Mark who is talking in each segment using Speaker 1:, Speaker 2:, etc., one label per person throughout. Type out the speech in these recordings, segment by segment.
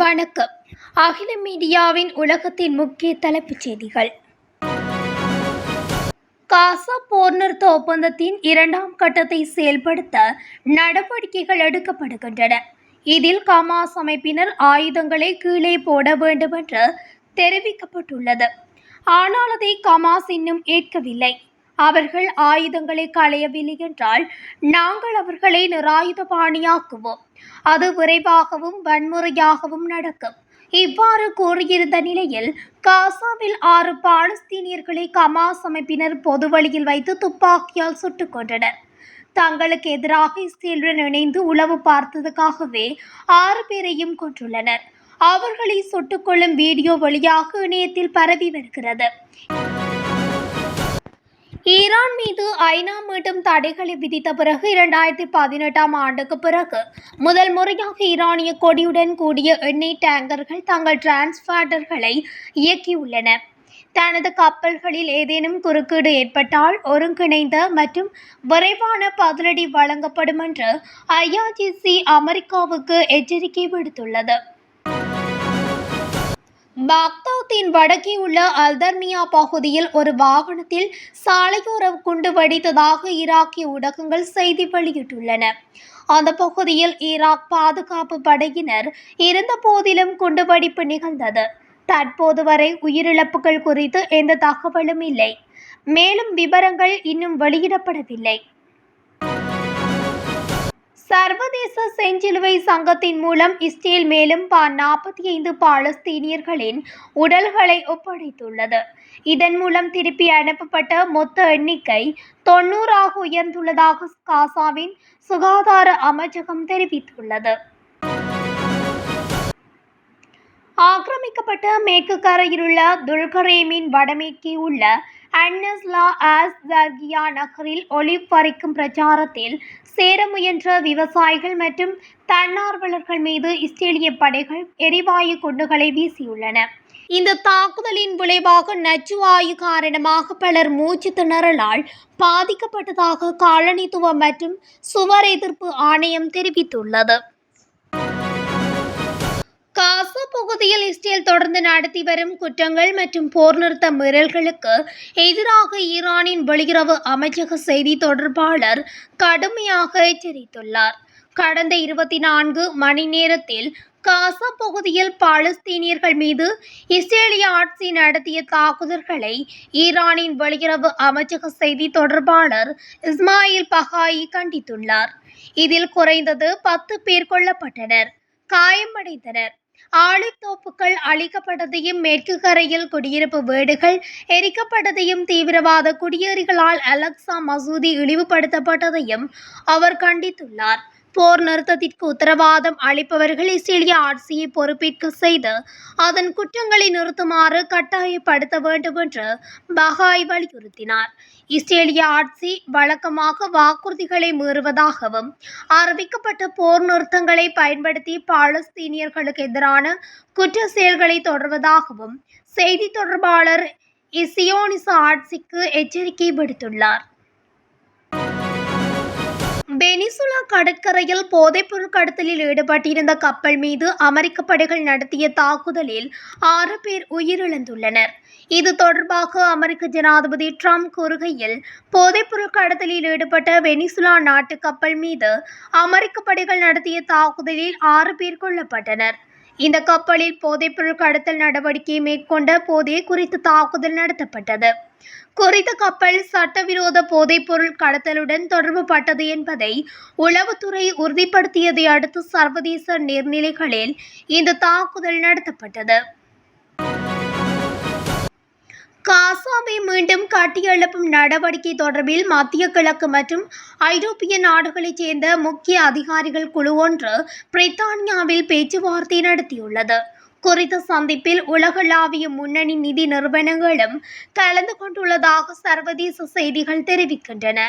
Speaker 1: வணக்கம். அகில மீடியாவின் உலகத்தின் முக்கிய தலைப்புச் செய்திகள். காசா போர் நிறுத்த ஒப்பந்தத்தின் இரண்டாம் கட்டத்தை செயல்படுத்த நடவடிக்கைகள் எடுக்கப்படுகின்றன. இதில் கமாஸ் அமைப்பினர் ஆயுதங்களை கீழே போட வேண்டும் என்று தெரிவிக்கப்பட்டுள்ளது. ஆனால் அதை கமாஸ் இன்னும் ஏற்கவில்லை. அவர்கள் ஆயுதங்களை களையவில்லை என்றால் நாங்கள் அவர்களை நிராயுதபாணியாக்குவோம். அது விரைவாகவும் வன்முறையாகவும் நடக்கும். இவ்வாறு கூறியிருந்த நிலையில் காசாவில் ஆறு பாலஸ்தீனியர்களை கமாஸ் அமைப்பினர் பொது வழியில் வைத்து துப்பாக்கியால் சுட்டுக் கொண்டனர் தங்களுக்கு எதிராக இஸ்ரேலுடன் இணைந்து உளவு பார்த்ததுக்காகவே ஆறு பேரையும் கொன்றுள்ளனர். அவர்களை சுட்டுக்கொள்ளும் வீடியோ வழியாக இணையத்தில் பரவி வருகிறது. ஈரான் மீது ஐநா மீண்டும் தடைகளை விதித்த பிறகு இரண்டாயிரத்தி பதினெட்டாம் ஆண்டுக்கு பிறகு முதல் முறையாக ஈரானிய கொடியுடன் கூடிய எண்ணெய் டேங்கர்கள் தங்கள் டிரான்ஸ்பார்டர்களை இயக்கியுள்ளன. தனது கப்பல்களில் ஏதேனும் குறுக்கீடு ஏற்பட்டால் ஒருங்கிணைந்த மற்றும் விரைவான பதிலடி வழங்கப்படும் என்று ஐஆர்ஜிசி அமெரிக்காவுக்கு எச்சரிக்கை விடுத்துள்ளது. பாக்தாத்தின் வடக்கே உள்ள அல்தர்மியா பகுதியில் ஒரு வாகனத்தில் சாலையோர குண்டு வெடித்ததாக ஈராக்கிய ஊடகங்கள் செய்தி வெளியிட்டுள்ளன. அந்த பகுதியில் ஈராக் பாதுகாப்பு படையினர் இருந்த போதிலும் குண்டுவெடிப்பு நிகழ்ந்தது. தற்போது வரை உயிரிழப்புகள் குறித்து எந்த தகவலும் இல்லை. மேலும் விவரங்கள் இன்னும் வெளியிடப்படவில்லை. சர்வதேச செஞ்சிலுவை சங்கத்தின் மூலம் இஸ்ரேல் மேலும் நாற்பத்தி ஐந்து பாலஸ்தீனியர்களின் உடல்களை ஒப்படைத்துள்ளது. இதன் மூலம் திருப்பி அனுப்பப்பட்ட மொத்த எண்ணிக்கை தொண்ணூறாக உயர்ந்துள்ளதாக காசாவின் சுகாதார அமைச்சகம் தெரிவித்துள்ளது. ஆக்கிரமிக்கப்பட்ட மேற்கு கரையிலுள்ள துல்கரேமின் வடமேற்கே உள்ள அன்னஸ்லா ஆஸ் ஜர்கியா நகரில் ஒலிவ் பறிக்கும் பிரச்சாரத்தில் சேர முயன்ற விவசாயிகள் மற்றும் தன்னார்வலர்கள் மீது இஸ்ரேலிய படைகள் எரிவாயு குண்டுகளை வீசியுள்ளன. இந்த தாக்குதலின் விளைவாக நச்சுவாயு காரணமாக பலர் மூச்சு திணறலால் பாதிக்கப்பட்டதாக காலனித்துவ மற்றும் சுவர் எதிர்ப்பு ஆணையம் தெரிவித்துள்ளது. பகுதியில் இஸ்ரேல் தொடர்ந்து நடத்தி வரும் குற்றங்கள் மற்றும் போர் நிறுத்த மீறல்களுக்கு எதிராக ஈரானின் வெளியுறவு அமைச்சக செய்தி தொடர்பாளர் கடுமையாக எச்சரித்துள்ளார். கடந்த இருபத்தி நான்கு மணி நேரத்தில் காசா பகுதியில் பாலஸ்தீனியர்கள் மீது இஸ்ரேலிய ஆட்சி நடத்திய தாக்குதல்களை ஈரானின் வெளியுறவு அமைச்சக செய்தி தொடர்பாளர் இஸ்மாயில் பஹாயி கண்டித்துள்ளார். இதில் குறைந்தது பத்து பேர் கொல்லப்பட்டனர் காயமடைந்தனர். ஆழித்தோப்புகள் அழிக்கப்பட்டதையும் மேற்கு கரையில் குடியிருப்பு வீடுகள் எரிக்கப்பட்டதையும் தீவிரவாத குடியேறிகளால் அலெக்சா மசூதி இழிவுபடுத்தப்பட்டதையும் அவர் கண்டித்துள்ளார். போர் நிறுத்தத்திற்கு உத்தரவாதம் அளிப்பவர்கள் இஸ்ரேலிய ஆட்சியை பொறுப்பேற்க செய்து அதன் குற்றங்களை நிறுத்துமாறு கட்டாயப்படுத்த வேண்டும் என்று பஹாய் வலியுறுத்தினார். இஸ்ரேலிய ஆட்சி வழக்கமாக வாக்குறுதிகளை மீறுவதாகவும் அறிவிக்கப்பட்ட போர் நிறுத்தங்களை பயன்படுத்தி பாலஸ்தீனியர்களுக்கு எதிரான குற்ற செயல்களை தொடர்வதாகவும் செய்தி தொடர்பாளர் இசியோனிச ஆட்சிக்கு எச்சரிக்கை விடுத்துள்ளார். வெனிசுலா கடற்கரையில் போதைப்பொருள் கடத்தலில் ஈடுபட்டிருந்த கப்பல் மீது அமெரிக்க படைகள் நடத்திய தாக்குதலில் ஆறு பேர் உயிரிழந்துள்ளனர். இது தொடர்பாக அமெரிக்க ஜனாதிபதி ட்ரம்ப் கூறுகையில் போதைப்பொருள் கடத்தலில் ஈடுபட்ட வெனிசுலா நாட்டு கப்பல் மீது அமெரிக்க படைகள் நடத்திய தாக்குதலில் ஆறு பேர் கொல்லப்பட்டனர். இந்த கப்பலில் போதைப்பொருள் கடத்தல் நடவடிக்கையை மேற்கொண்ட போதே குறித்து தாக்குதல் நடத்தப்பட்டது. குறித்த கப்பல் சட்டவிரோத போதைப்பொருள் கடத்தலுடன் தொடர்புபட்டது என்பதை உளவுத்துறை உறுதிப்படுத்தியதை அடுத்து சர்வதேச நீர்நிலைகளில் இந்த தாக்குதல் நடத்தப்பட்டது. காசாவை மீண்டும் கட்டியெழுப்பும் நடவடிக்கை தொடர்பில் மத்திய கிழக்கு மற்றும் ஐரோப்பிய நாடுகளைச் சேர்ந்த முக்கிய அதிகாரிகள் குழு ஒன்று பிரித்தானியாவில் பேச்சுவார்த்தை நடத்தியுள்ளது. குறித்த சந்திப்பில் உலகளாவிய முன்னணி நிதி நிறுவனங்களும் கலந்து கொண்டுள்ளதாக சர்வதேச செய்திகள் தெரிவிக்கின்றன.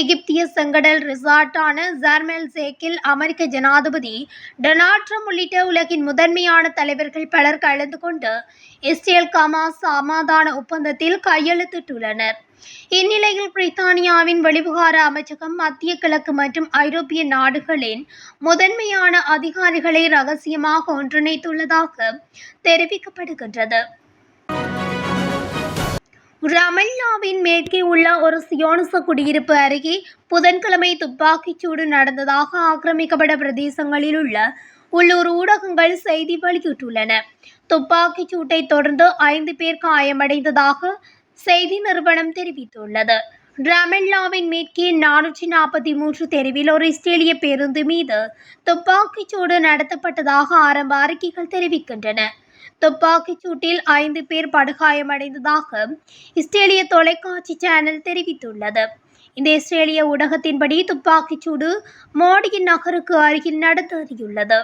Speaker 1: எகிப்திய செங்கடல் ரிசார்ட்டான ஜர்மல் சேக்கில் அமெரிக்க ஜனாதிபதி டொனால்ட் ட்ரம்ப் உள்ளிட்ட உலகின் முதன்மையான தலைவர்கள் பலர் கலந்து கொண்டு இஸ்ரேல் கமாஸ் சமாதான ஒப்பந்தத்தில் கையெழுத்திட்டுள்ளனர். இந்நிலையில் பிரித்தானியாவின் வெளிவிவகார அமைச்சகம் மத்திய கிழக்கு மற்றும் ஐரோப்பிய நாடுகளின் முதன்மையான அதிகாரிகளை ரகசியமாக ஒன்றிணைத்துள்ளதாக தெரிவிக்கப்படுகின்றது. ரமல்லாவின் மேற்கே உள்ள ஒரு சியோனிச குடியிருப்பு அருகே புதன்கிழமை துப்பாக்கிச்சூடு நடந்ததாக ஆக்கிரமிக்கப்பட்ட பிரதேசங்களில் உள்ள உள்ளூர் ஊடகங்கள் செய்தி வெளியிட்டுள்ளன. துப்பாக்கிச் சூட்டை தொடர்ந்து ஐந்து பேர் காயமடைந்ததாக செய்தி நிறுவனம் தெரிவித்துள்ளது. ரமெல்லாவின் மேற்கே நானூற்றி நாற்பத்தி மூன்று தெருவில் ஒரு இஸ்ரேலிய பேருந்து மீது துப்பாக்கிச் சூடு நடத்தப்பட்டதாக ஆரம்ப அறிக்கைகள் தெரிவிக்கின்றன. துப்பாக்கிச் சூட்டில் ஐந்து பேர் படுகாயமடைந்ததாக இஸ்ரேலிய தொலைக்காட்சி சேனல் தெரிவித்துள்ளது. இந்த இஸ்ரேலிய ஊடகத்தின்படி துப்பாக்கிச் சூடு மோடியின் நகருக்கு அருகில் நடந்தேறியுள்ளது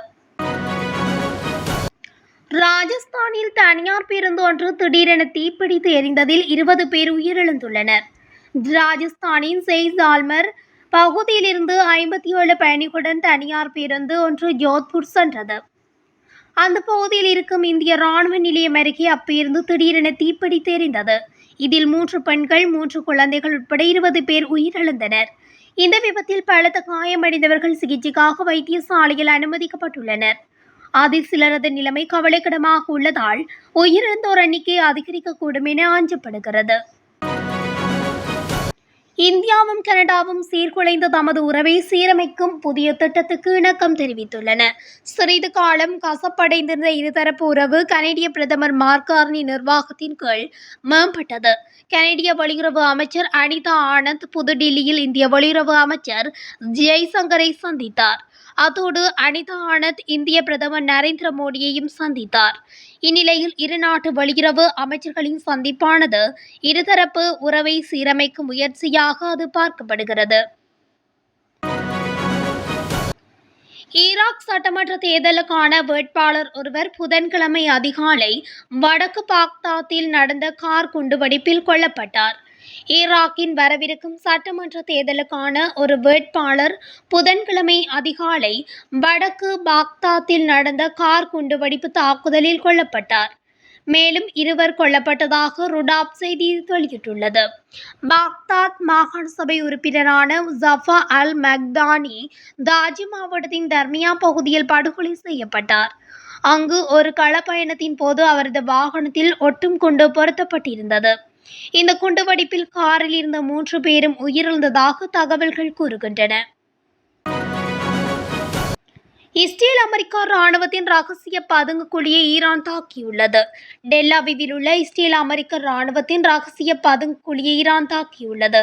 Speaker 1: ராஜஸ்தானில் தனியார் பேருந்து ஒன்று திடீரென தீப்பிடித்து எரிந்ததில் இருபது பேர் உயிரிழந்துள்ளனர். ராஜஸ்தானின் செய்சால்மர் பகுதியிலிருந்து ஐம்பத்தி ஏழு பயணிகளுடன் தனியார் பேருந்து ஒன்று ஜோத்பூர் சென்றது. அந்த பகுதியில் இருக்கும் இந்திய ராணுவ நிலையம் அருகே அப்பேருந்து திடீரென தீப்பிடித்து எரிந்தது. இதில் மூன்று பெண்கள் மூன்று குழந்தைகள் உட்பட இருபது பேர் உயிரிழந்தனர். இந்த விபத்தில் பலத்த காயமடைந்தவர்கள் சிகிச்சைக்காக வைத்தியசாலையில் அனுமதிக்கப்பட்டுள்ளனர். அதில் சிலரது நிலைமை கவலைக்கிடமாக உள்ளதால் உயிரிழந்தோர் எண்ணிக்கை அதிகரிக்கக்கூடும் என அஞ்சப்படுகிறது இந்தியாவும் கனடாவும் சீர்குலைந்த தமது உறவை சீரமைக்கும் புதிய திட்டத்துக்கு இணக்கம் தெரிவித்துள்ளன. சிறிது காலம் கசப்படைந்திருந்த இருதரப்பு உறவு கனடிய பிரதமர் மார்கார்னி நிர்வாகத்தின் கீழ் மேம்பட்டது. கனடிய வெளியுறவு அமைச்சர் அனிதா ஆனந்த் புதுடில்லியில் இந்திய வெளியுறவு அமைச்சர் ஜெய்சங்கரை சந்தித்தார். அதோடு அனிதா ஆனந்த் இந்திய பிரதமர் நரேந்திர மோடியையும் சந்தித்தார். இந்நிலையில் இரு நாட்டு வெளியுறவு அமைச்சர்களின் சந்திப்பானது இருதரப்பு உறவை சீரமைக்கும் முயற்சியாக அது பார்க்கப்படுகிறது. ஈராக் சட்டமன்ற தேர்தலுக்கான வேட்பாளர் ஒருவர் புதன்கிழமை அதிகாலை வடக்கு பாக்தாத்தில் நடந்த கார் குண்டுவெடிப்பில் கொல்லப்பட்டார். ஈராக்கின் வரவிருக்கும் சட்டமன்ற தேர்தலுக்கான ஒரு வேட்பாளர் புதன்கிழமை அதிகாலை வடக்கு பாக்தாத்தில் நடந்த கார் குண்டுவெடிப்பு தாக்குதலில் கொல்லப்பட்டார். மேலும் இருவர் கொல்லப்பட்டதாக ருடாப் செய்தி வெளியிட்டுள்ளது. பாக்தாத் மாகாண சபை உறுப்பினரான ஜஃபா அல் மக்தானி தாஜி மாவட்டத்தின் தர்மியா பகுதியில் படுகொலை செய்யப்பட்டார். அங்கு ஒரு களப்பயணத்தின் போது அவரது வாகனத்தில் ஒட்டும் குண்டு பொருத்தப்பட்டிருந்தது. இந்த குண்டுவெடிப்பில் காரில் இருந்த மூன்று பேரும் உயிரிழந்ததாக தகவல்கள் கூறுகின்றன. இஸ்ரேல் அமெரிக்கா ராணுவத்தின் ரகசிய பதுங்கு குழியை ஈரான் தாக்கியுள்ளது. டெல்லாவிவில் உள்ள இஸ்ரேல் அமெரிக்க ராணுவத்தின் ரகசிய பதுங்கு குழியை ஈரான் தாக்கியுள்ளது.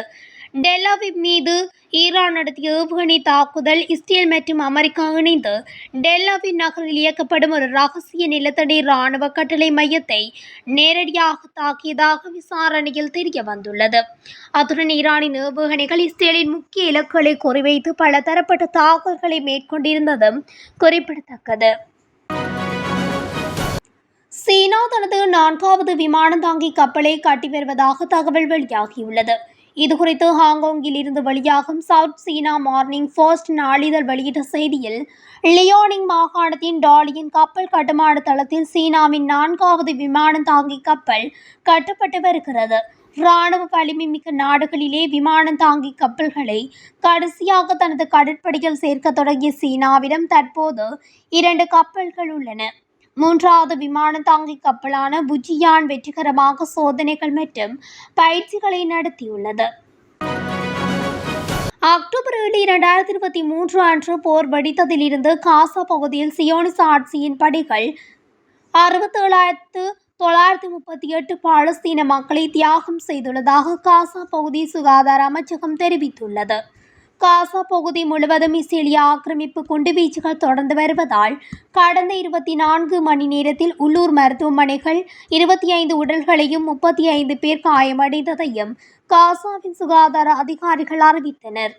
Speaker 1: டெல்லாவிவ் மீது ஈரான் நடத்திய ஏவுகணை தாக்குதல் இஸ்ரேல் மற்றும் அமெரிக்கா இணைந்து டெல்லாவின் நகரில் இயக்கப்படும் ஒரு ரகசிய நிலத்தடி இராணுவ கட்டளை மையத்தை நேரடியாக தாக்கியதாக விசாரணையில் தெரிய வந்துள்ளது அத்துடன் ஈரானின் ஏவுகணைகள் இஸ்ரேலின் முக்கிய இலக்குகளை குறிவைத்து பல தரப்பட்ட தாக்குதல்களை மேற்கொண்டிருந்ததும் குறிப்பிடத்தக்கது. சீனா தனது நான்காவது விமானம் தாங்கி கப்பலை கட்டி வருவதாக தகவல் வெளியாகியுள்ளது. இதுகுறித்து ஹாங்காங்கில் இருந்து வெளியாகும் சவுத் சீனா மார்னிங் ஃபர்ஸ்ட் நாளிதழ் வெளியிட்ட செய்தியில் லியோனிங் மாகாணத்தின் டாலியின் கப்பல் கட்டுமான தளத்தில் சீனாவின் நான்காவது விமானம் தாங்கி கப்பல் கட்டப்பட்டு வருகிறது. இராணுவ வலிமை மிக்க நாடுகளிலே விமானம் தாங்கி கப்பல்களை கடைசியாக தனது கடற்படையில் சேர்க்க தொடங்கிய சீனாவிடம் தற்போது இரண்டு கப்பல்கள் உள்ளன. மூன்றாவது விமானம் தாங்கி கப்பலான புஜியான் வெற்றிகரமாக சோதனைகள் மற்றும் பயிற்சிகளை நடத்தியுள்ளது. அக்டோபர் ஏழு இரண்டாயிரத்தி இருபத்தி மூன்று அன்று போர் வெடித்ததிலிருந்து காசா பகுதியில் சியோனிச ஆட்சியின் படிகள் அறுபத்தேழாயிரத்து தொள்ளாயிரத்தி முப்பத்தி எட்டு பாலஸ்தீன மக்களை தியாகம் செய்துள்ளதாக காசா பகுதி சுகாதார அமைச்சகம் தெரிவித்துள்ளது. காசா பகுதி முழுவதும் இஸ்ரேலிய ஆக்கிரமிப்பு குண்டுவீச்சுகள் தொடர்ந்து வருவதால் கடந்த இருபத்தி நான்கு மணி நேரத்தில் உள்ளூர் மருத்துவமனைகள் இருபத்தி ஐந்து உடல்களையும் முப்பத்தி ஐந்து பேர் காயமடைந்ததையும் காசாவின் சுகாதார அதிகாரிகள் அறிவித்தனர்.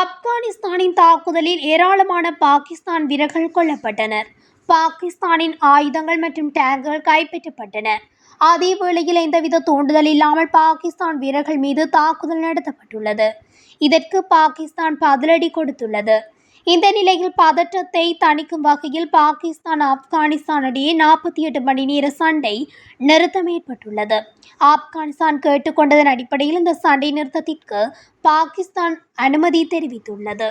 Speaker 1: ஆப்கானிஸ்தானின் தாக்குதலில் ஏராளமான பாகிஸ்தான் வீரர்கள் கொல்லப்பட்டனர். பாகிஸ்தானின் ஆயுதங்கள் மற்றும் டேங்குகள் கைப்பற்றப்பட்டன. அதே வேளையில் எந்தவித தூண்டுதல் இல்லாமல் பாகிஸ்தான் வீரர்கள் மீது தாக்குதல் நடத்தப்பட்டுள்ளது. இதற்கு பாகிஸ்தான் பதிலடி கொடுத்துள்ளது. இந்த நிலையில் பதற்றத்தை தணிக்கும் வகையில் பாகிஸ்தான் ஆப்கானிஸ்தான் இடையே நாற்பத்தி எட்டு மணி நேர சண்டை நிறுத்தம் ஏற்பட்டுள்ளது. ஆப்கானிஸ்தான் கேட்டுக்கொண்டதன் அடிப்படையில் இந்த சண்டை நிறுத்தத்திற்கு பாகிஸ்தான் அனுமதி தெரிவித்துள்ளது.